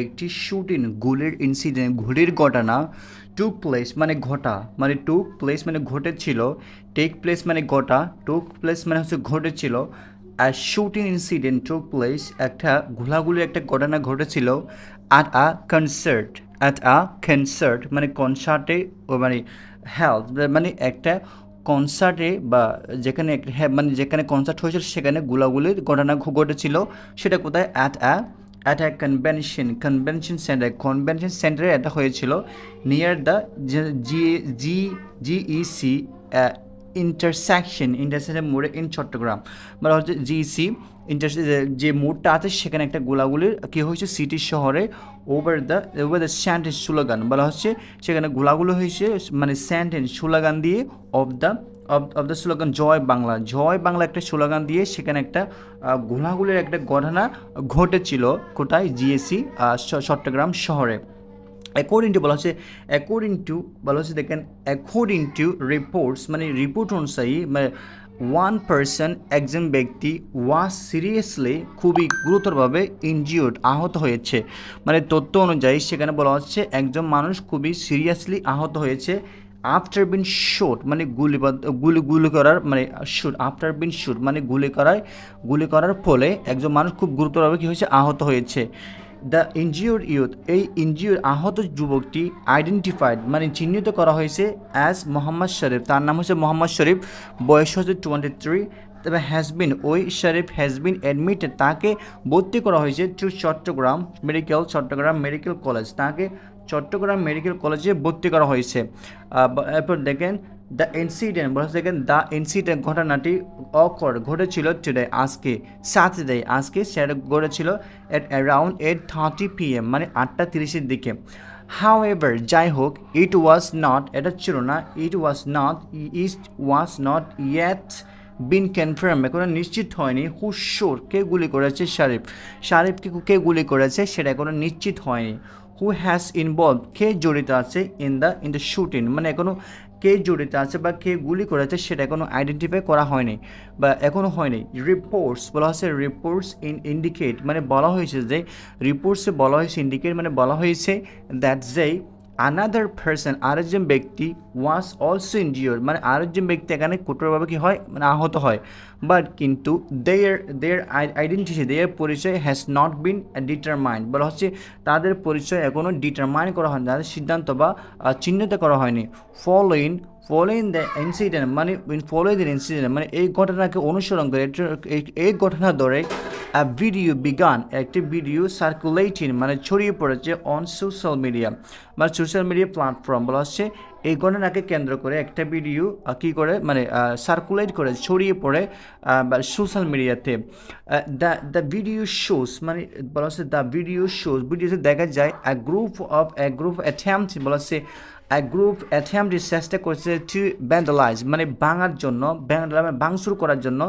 একটি শুটিং গুলির ইনসিডেন্ট গুলির ঘটনা টুক প্লেস মানে ঘটা মানে টুক প্লেস মানে ঘটেছিল টেক প্লেস মানে ঘটা টুক প্লেস মানে হচ্ছে ঘটেছিল। আর শুটিং ইনসিডেন্ট টুক প্লেস একটা ঘোলাগুলির একটা ঘটনা ঘটেছিল at a concert at a concert মানে কনসার্টে ও মানে হেলথ মানে একটা কনসার্টে বা যেখানে হ্যাঁ মানে যেখানে কনসার্ট হয়েছিল সেখানে গুলাগুলির ঘটনা ঘটেছিল, সেটা কোথায়? At a a convention convention center convention সেন্টারে এটা হয়েছিল near the G G GEC intersection intersection মোড়ে ইন চট্টগ্রাম। মানে হচ্ছে জিইসি ইন্টার যে মোড়টা আছে সেখানে একটা গোলাগুলির কী হয়েছে? সিটি শহরে over the over the chanting slogan বলা হচ্ছে সেখানে গোলাগুলো হয়েছে মানে স্যান্টেন্স স্লোগান দিয়ে of the of of the slogan Joy Bangla Joy Bangla একটা স্লোগান দিয়ে সেখানে একটা গোলাগুলির একটা ঘটনা ঘটেছিল কোথায় জিএসি চট্টগ্রাম শহরে। অ্যাকর্ডিং টু বলা হচ্ছে অ্যাকর্ডিং টু বলা হচ্ছে, দেখেন অ্যাকর্ডিং টু রিপোর্টস মানে রিপোর্ট অনুযায়ী মানে ওয়ান পার্সন একজন ব্যক্তি ওয়া সিরিয়াসলি খুবই গুরুতরভাবে ইনজিওর্ড আহত হয়েছে। মানে তথ্য অনুযায়ী সেখানে বলা হচ্ছে, একজন মানুষ খুবই সিরিয়াসলি আহত হয়েছে। আফটার বিন শুট মানে গুলি গুলি গুলি করার মানে শুট আফটার বিন শুট মানে গুলি করায় গুলি করার ফলে একজন মানুষ খুব গুরুতরভাবে কী হয়েছে? আহত হয়েছে। দ্য ইনজিওর ইউথ এই ইনজিওর আহত যুবকটি আইডেন্টিফাইড মানে চিহ্নিত করা হয়েছে অ্যাজ মোহাম্মদ শরীফ তার নাম হচ্ছে মোহাম্মদ শরীফ বয়স হচ্ছে টোয়েন্টি থ্রি তবে হ্যাজবিন ওই শরীফ হ্যাজবিন অ্যাডমিটেড তাকে ভর্তি করা হয়েছে to Chittagong medical Chittagong medical college তাকে চট্টগ্রাম মেডিকেল কলেজে ভর্তি করা হয়েছে। এরপর দেখেন দ্য ইনসিডেন্ট বলা দেখেন দ্য ইনসিডেন্ট ঘটনাটি অকর ঘটেছিল টুডে আজকে স্যাটারডে আজকে সেটা ঘটেছিল at around eight thirty PM মানে আটটা তিরিশের দিকে। হাউ এভার যাই হোক ইট ওয়াজ নট এটা ছিল না it was not it was not yet been confirm এখনও নিশ্চিত হয়নি হুশোর কে গুলি করেছে শারিফ শারিফকে কে গুলি করেছে, সেটা এখনও নিশ্চিত হয়নি। হু হ্যাজ ইনভলভ কে জড়িত আছে in the in the shooting মানে এখনও কে জড়িত আছে বা কে গুলি করেছে সেটা এখনও আইডেন্টিফাই করা হয়নি বা এখনও হয়নি। রিপোর্টস বলা হয়েছে রিপোর্টস ইন ইন্ডিকেট মানে বলা হয়েছে যে রিপোর্টসে বলা হয়েছে ইন্ডিকেট মানে বলা হয়েছে দ্যাট যে আনাদার পার্সন আরেকজন ব্যক্তি ওয়াজ অলসো ইনজিওর মানে আরেকজন ব্যক্তি এখানে কঠোরভাবে কি হয়? মানে আহত হয়। বাট কিন্তু দেয়ার দেয়ার আইডেন্টিটি দেয়ার পরিচয় হ্যাজ নট বিন ডিটারমাইন্ড বলা হচ্ছে তাদের পরিচয় এখনও ডিটারমাইন করা হয়নি, তাদের সিদ্ধান্ত বা চিহ্নিত করা হয়নি। ফলোইন ফলোইন দ্য ইনসিডেন্ট মানে ফলোইং দ্য ইনসিডেন্ট মানে এই ঘটনাকে অনুসরণ করে এই- ঘটনা ধরে ভিডিও বিগান একটি ভিডিও সার্কুলেটিং মানে ছড়িয়ে পড়েছে অন সোশ্যাল মিডিয়া মানে সোশ্যাল মিডিয়া প্ল্যাটফর্ম বলা হচ্ছে, এই ঘটনাকে কেন্দ্র করে একটা ভিডিও কী করে মানে সার্কুলেট করে, ছড়িয়ে পড়ে সোশ্যাল মিডিয়াতে দ্য দ্য ভিডিও শোস মানে বলা হচ্ছে দ্য ভিডিও শোস ভিডিওতে দেখা যায় a group of a group attempt বলা হচ্ছে এক গ্রুপ অ্যাটেম্পট চেষ্টা করছে টু ব্যান্ডালাইজ মানে ভাঙার জন্য ভাঙচুর করার জন্য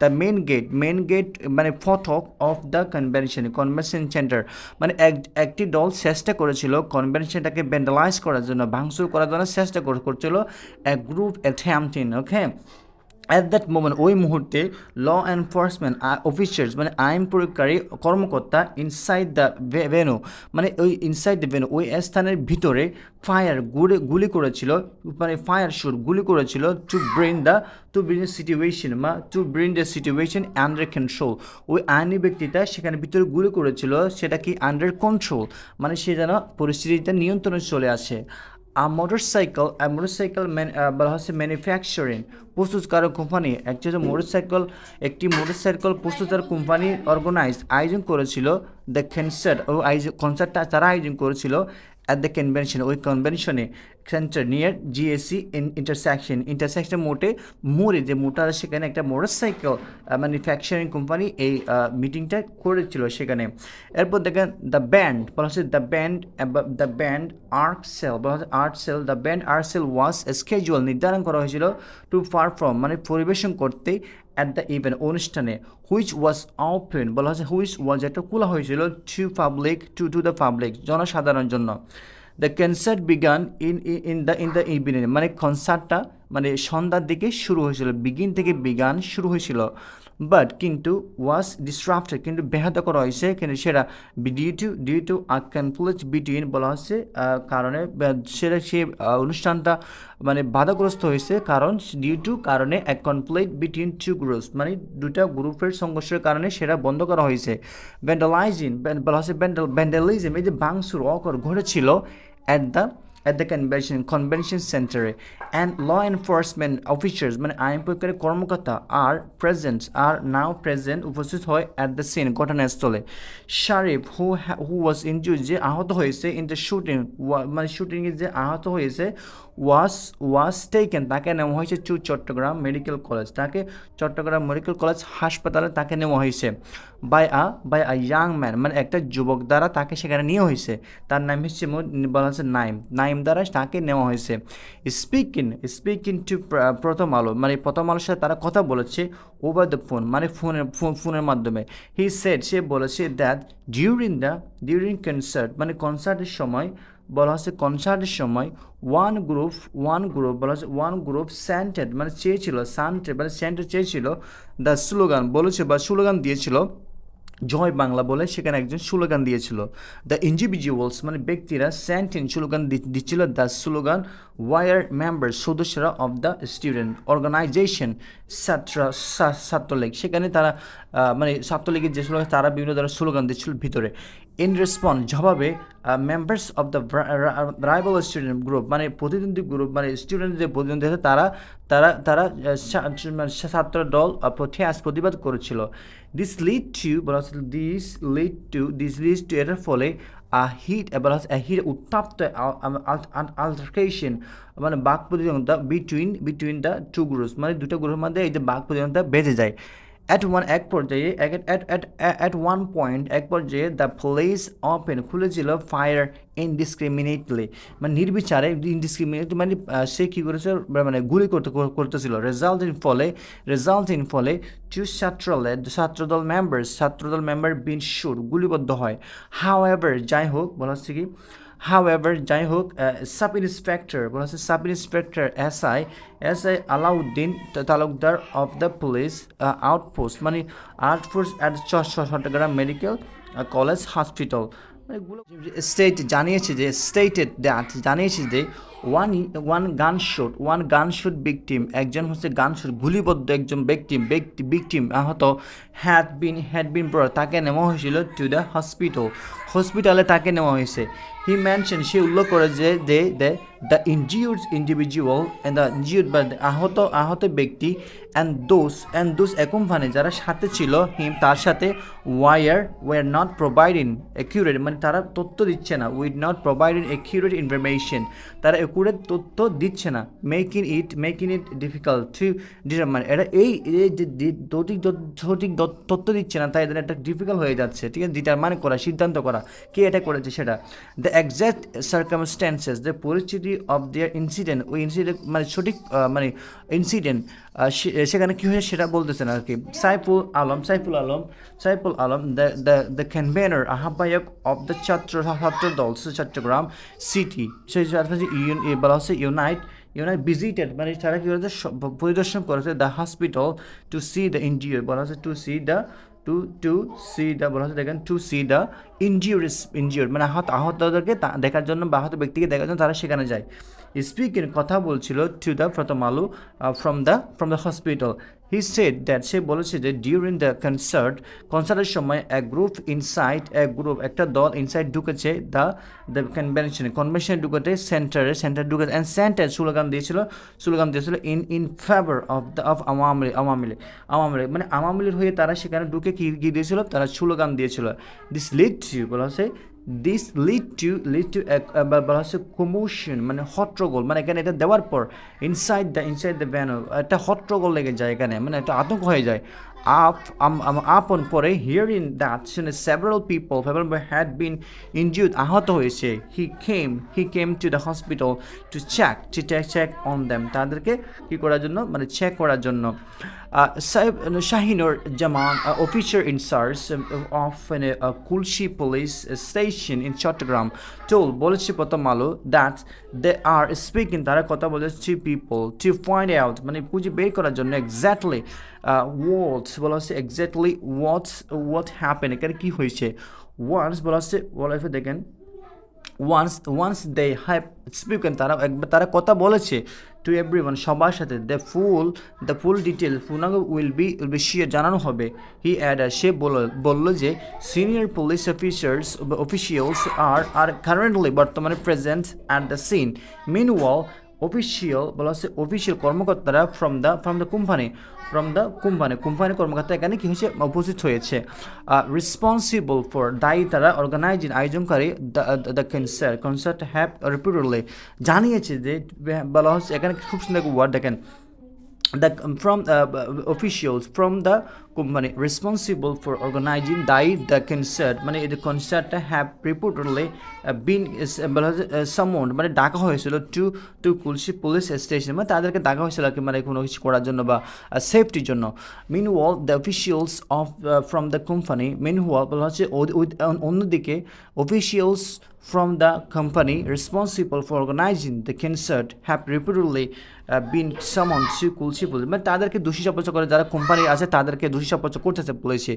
the main gate main gate মানে ফটক of the convention convention center মানে এক, একটি দল চেষ্টা করেছিল কনভেনশনটাকে ব্যান্ডালাইজ করার জন্য ভাঙচুর করার জন্য চেষ্টা করে- করছিল a group attempting okay at that moment ওই মুহূর্তে ল এনফোর্সমেন্ট অফিসার্স মানে আইন প্রয়োগকারী কর্মকর্তা ইনসাইড দ্য ভেনু মানে ওই ইনসাইড দ্য ভেনু ওই স্থানের ভিতরে ফায়ার গুলি গুলি করেছিল মানে ফায়ার শুট গুলি করেছিল to bring the to bring situation বা to bring the situation under control ওই আইনি ব্যক্তিটা সেখানে ভিতরে গুলি করেছিল, সেটা কি আন্ডার কন্ট্রোল মানে সে যেন পরিস্থিতিটা নিয়ন্ত্রণে চলে আসে। আ মোটরসাইকেল মোটরসাইকেল বলা হচ্ছে ম্যানুফ্যাকচারিং প্রস্তুতকার কোম্পানি একটি হচ্ছে মোটরসাইকেল একটি মোটরসাইকেল প্রস্তুতকার কোম্পানি অর্গানাইজ আয়োজন করেছিল দ্য ক্যান্সার ও আয়োজন কনসার্টটা তারা আয়োজন করেছিল অ্যাট দ্য কনভেনশন ওই কনভেনশনে center near GSC in intersection intersection মোটে মোড়ে, যে মোটার সেখানে একটা মোটরসাইকেল ম্যানুফ্যাকচারিং কোম্পানি এই মিটিংটা করেছিল সেখানে। এরপর দেখেন দ্য ব্যান্ড বলা হচ্ছে the band the band Artcell বলা হচ্ছে Artcell the band Artcell was scheduled নির্ধারণ করা হয়েছিল টু পারফর্ম মানে পরিবেশন করতে অ্যাট দ্য ইভেন্ট অনুষ্ঠানে হুইচ ওয়াজ ওপেন বলা হচ্ছে হুইচ ওয়াজ একটা খোলা হয়েছিল to public to to the public জনসাধারণের জন্য। The concert began in in the in the evening মানে কনসার্টটা মানে সন্ধ্যার দিকে শুরু হয়েছিল বিগিন থেকে বিগান শুরু হয়েছিল। বাট কিন্তু ওয়াজ ডিসরাপ্টেড কিন্তু ব্যাহত করা হয়েছে। কিন্তু সেটা due to due to a conflict between বলা হচ্ছে কারণে সেটা সে অনুষ্ঠানটা মানে বাধাগ্রস্ত হয়েছে, কারণ ডিউ টু কারণে এক কনফ্লিক্ট বিটুইন টু গ্রুপস মানে দুটা গ্রুপের সংঘর্ষের কারণে সেটা বন্ধ করা হয়েছে। ভ্যান্ডালাইজিং বলা হচ্ছে ভ্যান্ডাল ভ্যান্ডালিজম এই যে বাংসুর অকর ঘটেছিল at the at the convention convention center, and law enforcement officers মানে আইন প্রয়োগকারী কর্মকর্তা আর প্রেজেন্ট আর নাও প্রেজেন্ট উপস্থিত হয় অ্যাট দ্য সিন ঘটনাস্থলে। শারিফ হু হু ওয়াজ ইনজুর যে আহত হয়েছে ইন দ্য শুটিং মানে শুটিংয়ে যে আহত হয়েছে ওয়াজ ওয়াজ টেকেন তাকে নেওয়া হয়েছে টু চট্টগ্রাম মেডিকেল কলেজ তাকে চট্টগ্রাম মেডিকেল কলেজ হাসপাতালে তাকে নেওয়া হয়েছে by a by a young man মানে একটা যুবক দ্বারা তাকে সেখানে নেওয়া হয়েছে। তার নাম হচ্ছে বলা হচ্ছে নাইম। নাইম দ্বারা তাকে নেওয়া হয়েছে। Speaking speaking two Prothom Alo. মানে প্রথম আলোর সাথে তারা কথা বলেছে ওভার দ্য ফোন মানে ফোনের ফোনের মাধ্যমে। হি সেড সে বলেছে that during the during concert মানে কনসার্টের সময় বলা হচ্ছে কনসার্টের সময় ওয়ান গ্রুপ ওয়ান গ্রুপ বলা হচ্ছে ওয়ান গ্রুপ স্যান্টেড মানে চেয়েছিল সান্টেড মানে স্যান্টেড চেয়েছিল দ্য স্লোগান বলেছে বা স্লোগান দিয়েছিল, জয় বাংলা বলে সেখানে একজন স্লোগান দিয়েছিল। দ্য ইন্ডিভিজুয়ালস মানে ব্যক্তিরা স্যান্টিন স্লোগান দিচ্ছিল দ্য স্লোগান ওয়ার মেম্বার সদস্যরা অফ দ্য স্টুডেন্ট অর্গানাইজেশন ছাত্র ছাত্রলীগ। সেখানে তারা মানে ছাত্রলীগের যে স্লোগান তারা বিভিন্ন ধরনের স্লোগান দিচ্ছিল ভিতরে। ইন রেসপন্স জবাবে members of the rival student group মানে প্রতিদ্বন্দ্বী গ্রুপ মানে স্টুডেন্ট যে প্রতিদ্বন্দ্বী আছে তারা তারা তারা মানে ছাত্র দল আহ, প্রতি- প্রতিবাদ করেছিল। দিস লিড টু বলা হচ্ছে this lead to this lead to এটার ফলে আ হিট বলা হচ্ছে হিট উত্তাপ্ত আলটারকেশন মানে বাক প্রতিযোগিতা between between the two groups মানে দুটো গ্রুপের মধ্যে এই যে বাক প্রতিযোগিতা বেঁধে যায়। অ্যাট ওয়ান এক পর্যায়ে অ্যাট ওয়ান পয়েন্ট এক পর্যায়ে দ্য প্লেস ওপেন খুলেছিল ফায়ার ইনডিসক্রিমিনেটলি মানে নির্বিচারে ইনডিসক্রিমিনেট মানে সে কী করেছে? মানে গুলি করতে করতেছিল। রেজাল্ট ইন ফলে রেজাল্ট ইন ফলে to ছাত্রলে, Chhatra Dal members Chhatra Dal member been shoot গুলিবদ্ধ হয়। এভার যাই হোক, বলা হচ্ছে কি হাউএভার যাই হোক সাব ইন্সপেক্টর বলা হচ্ছে sub inspector S I S I Alauddin Talukdar of the police outpost মানে outpost at Chittagong medical college hospital state জানিয়েছে যে স্টেটেড দ্যাট জানিয়েছে যে one one gun shoot one gun shoot victim একজন হচ্ছে গান শুট গুলিবদ্ধ একজন ব্যক্তি ব্যক্তি বিকটিম আহত হ্যাড বিন হ্যাড বিন ব্র তাকে নেওয়া হয়েছিল টু দ্য হসপিটাল হসপিটালে তাকে নেওয়া হয়েছে। হি মেনশন সে উল্লেখ করে যে they they the injured individual and the injured বা আহত আহত ব্যক্তি অ্যান্ড দোস অ্যান্ড দোস একমভাবে যারা সাথে ছিল হিম তার সাথে were were not providing accurate মানে তারা তথ্য দিচ্ছে না were not providing accurate information তারা অ্যাকুরেট তথ্য দিচ্ছে না। Making it making it difficult to determine এটা এই সঠিক সঠিক তথ্য- দিচ্ছে না, তাই এদের একটা ডিফিকাল্ট হয়ে যাচ্ছে, ঠিক আছে? ডিটারমাইন করা, সিদ্ধান্ত করা, কে এটা করেছে সেটা। দ্য এক্স্যাক্ট সার্কামস্ট্যান্সেস দ্য পরিস্থিতি অফ দেয়ার ইনসিডেন্ট ওই ইনসিডেন্ট মানে সঠিক মানে ইনসিডেন্ট সেখানে কী হয়েছে সেটা বলতেছেন আর কি Saiful Alam Saiful Alam Saiful Alam the the the convener আহ্বায়ক of the Chhatra Chhatra Dal Chattogram city সেই ইউন- এ বলা হচ্ছে ইউনাইট ইউনাইট ভিজিটেড মানে তারা কী করেছে পরিদর্শন করেছে the hospital to see the NGO বলা হচ্ছে to see the to to see the বলা হচ্ছে দেখেন to see the injuries injured মানে আহত, আহতদেরকে দেখার জন্য বা আহত ব্যক্তিকে দেখার জন্য তারা সেখানে যায়। স্পিকিং কথা বলছিল টু দ্য প্রথম আলু from the from the hospital he said that সে বলেছে যে ডিউরিং দ্য কনসার্ট কনসার্টের সময় এক গ্রুপ ইনসাইড এক গ্রুপ একটা দল ইনসাইড ঢুকেছে দ্য দ্য কনভেনশনে কনভেনশনে ঢুকেছে সেন্টারে সেন্টার ঢুকেছে অ্যান্ড সেন্টার স্লোগান দিয়েছিল স্লোগান দিয়েছিল in in favour of the of Awami Awami League Awami League মানে আওয়ামী লীগ হয়ে তারা সেখানে ঢুকে কি কি দিয়েছিল? তারা স্লোগান দিয়েছিল। দিস লিড বলা হচ্ছে this lead to lead to বলা হচ্ছে কমোশন মানে হট্টগোল মানে এখানে এটা দেওয়ার পর inside the inside the band একটা হট্টগোল লেগে যায় এখানে মানে একটা আতঙ্ক হয়ে যায়। Up um, um, upon পরে hearing that several people had been injured আহত হয়েছে he came he came to the hospital to check to check, on them তাদেরকে কি করার জন্য মানে চেক করার জন্য uh, uh, uh, officer in charge of an, a Kulshi police station in Chattogram told বলেছে প্রথম আলো that they are speaking তারা কথা বলেছে people to find out মানে খুঁজে বের করার জন্য exactly uh, what বলা হচ্ছে exactly what what হ্যাপেন এখানে কী হয়েছে? ওয়ান্স বলা হচ্ছে বলা হচ্ছে দেখেন once once they have spoken তারা একবার, তারা কথা বলেছে টু এভরিওয়ান সবার সাথে the full the full detail পূর্ণাঙ্গ will be will be shared জানানো হবে। হি অ্যাড সে বলল যে senior police officers officials are are currently বর্তমানে present at the scene meanwhile official বলা হচ্ছে অফিসিয়াল কর্মকর্তারা from the from the company from the company কোম্পানির কর্মকর্তা এখানে কী হয়েছে? উপস্থিত হয়েছে। রেসপন্সিবল ফর দায়ী তারা organising আয়োজনকারী the concert concert have repeatedly জানিয়েছে যে, বলা হচ্ছে এখানে খুব সুন্দর ওয়ার্ড দেখেন। The from uh, officials from the company responsible for organizing the the concert মানে এই concert have reportedly uh, been is uh, বলা হচ্ছে, uh, summoned মানে ডাকা হয়েছিল to to Khulshi police station মানে তাদেরকে ডাকা হয়েছিল কি মানে কোনো কিছু করার জন্য বা সেফটির জন্য meanwhile the officials of from the company meanwhile বলা হচ্ছে অন্যদিকে officials from the company responsible for organizing the concert have repeatedly uh, been summoned to police মানে তাদেরকে দোষী সাব্যস্ত করে যারা কোম্পানি আছে তাদেরকে দোষী সাব্যস্ত করতেছে পুলিশে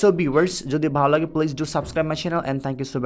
সো ভিউয়ার্স যদি ভালো লাগে please do subscribe my channel and thank you so